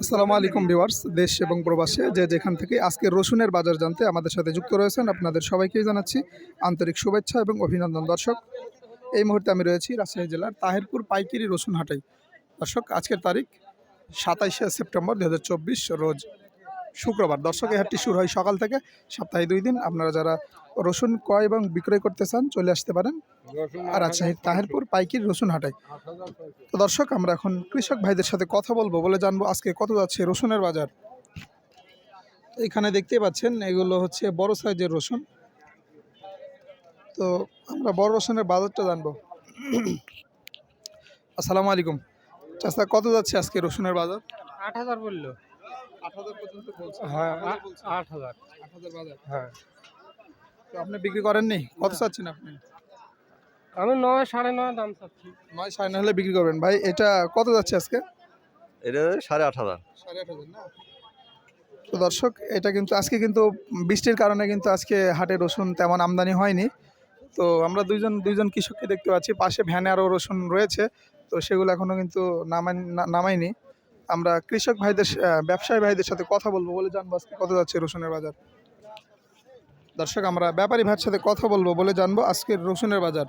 আসসালামু আলাইকুম ভিউয়ার্স, দেশ এবং প্রবাসে যে যেখান থেকে আজকে রসুনের বাজার জানতে আমাদের সাথে যুক্ত রয়েছেন, আপনাদের সবাইকেই জানাচ্ছি আন্তরিক শুভেচ্ছা এবং অভিনন্দন। দর্শক, এই মুহূর্তে আমি রয়েছি রাজশাহী জেলার তাহেরপুর পাইকারি রসুন হাটাই দর্শক, আজকের তারিখ সাতাইশে সেপ্টেম্বর দুই হাজার চব্বিশ রোজ। শুক্রবার। দর্শক, এই হাটটি শুরু হয় সকাল থেকে। সপ্তাহে দুই দিন আপনারা যারা রসুন ক্রয় এবং বিক্রয় করতে চান চলে আসতে পারেন। আর রাজশাহীর তাহেরপুর পাইকির রসুন হাটাই তো দর্শক, আমরা এখন কৃষক ভাইদের সাথে কথা বলব বলে জানব আজকে কত যাচ্ছে রসুনের বাজার। এখানে দেখতেই পাচ্ছেন, এগুলো হচ্ছে বড় সাইজের রসুন। তো আমরা বড় রসুনের বাজারটা জানব। আসসালামু আলাইকুম। চাষা কত যাচ্ছে আজকে রসুনের বাজার? আট হাজার বলল। পর্যন্ত বলছে হ্যাঁ আট হাজার আট হাজার। বাজার হ্যাঁ। তো আপনি বিক্রি করেননি? কত চাচ্ছেন আপনি? আমি নয় সাড়ে নয় দাম চাচ্ছি। নয় সাড়ে নয় হলে বিক্রি করবেন। ভাই এটা কত যাচ্ছে আজকে? এটা সাড়ে আট হাজার। সাড়ে আট হাজার না? তো দর্শক এটা কিন্তু আজকে কিন্তু বৃষ্টির কারণে কিন্তু আজকে হাটে রসুন তেমন আমদানি হয়নি। তো আমরা দুইজন দুইজন কৃষককে দেখতে পাচ্ছি। পাশে ভ্যানে আরও রসুন রয়েছে। তো সেগুলো এখনও কিন্তু নামাই না- নামাইনি আমরা কৃষক ভাইদের ব্যবসায়ী ভাইদের সাথে কথা বলব বলে জানব আজকে কত যাচ্ছে রসুনের বাজার। দর্শক আমরা ব্যাপারী ভাইয়ের সাথে কথা বলব বলে জানব আজকের রসুনের বাজার।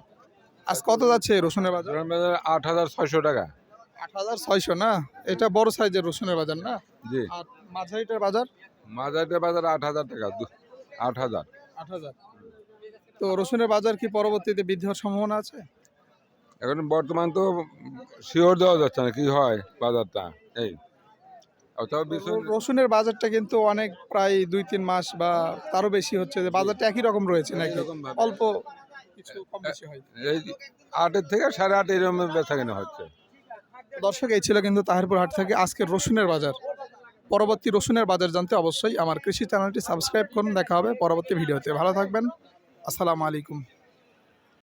আজ কত যাচ্ছে রসুনের বাজার? আট হাজার ছয়শো টাকা। আট হাজার ছয়শো না? এটা বড় সাইজের রসুনের বাজার না? জি। আর মাঝারিটার বাজার? মাঝারিটা বাজার আট হাজার টাকা আট হাজার। আট হাজার। তো রসুনের বাজার কি পরবর্তীতে বৃদ্ধি হওয়ার সম্ভাবনা আছে? এখন বর্তমান তো শিওর দেওয়া যাচ্ছে না কি হয় বাজারটা? এই রসুনের বাজারটা কিন্তু অনেক প্রায় দুই তিন মাস বা তারও বেশি হচ্ছে যে বাজারটা একই রকম রয়েছে নাকি। অল্প এই আটের থেকে সাড়ে আট এরকম বেচা কেনা হচ্ছে। দর্শক এই ছিল কিন্তু তাহিরপুর হাট থেকে আজকের রসুনের বাজার। পরবর্তী রসুনের বাজার জানতে অবশ্যই আমার কৃষি চ্যানেলটি সাবস্ক্রাইব করুন। দেখা হবে পরবর্তী ভিডিওতে। ভালো থাকবেন। আসসালামু আলাইকুম।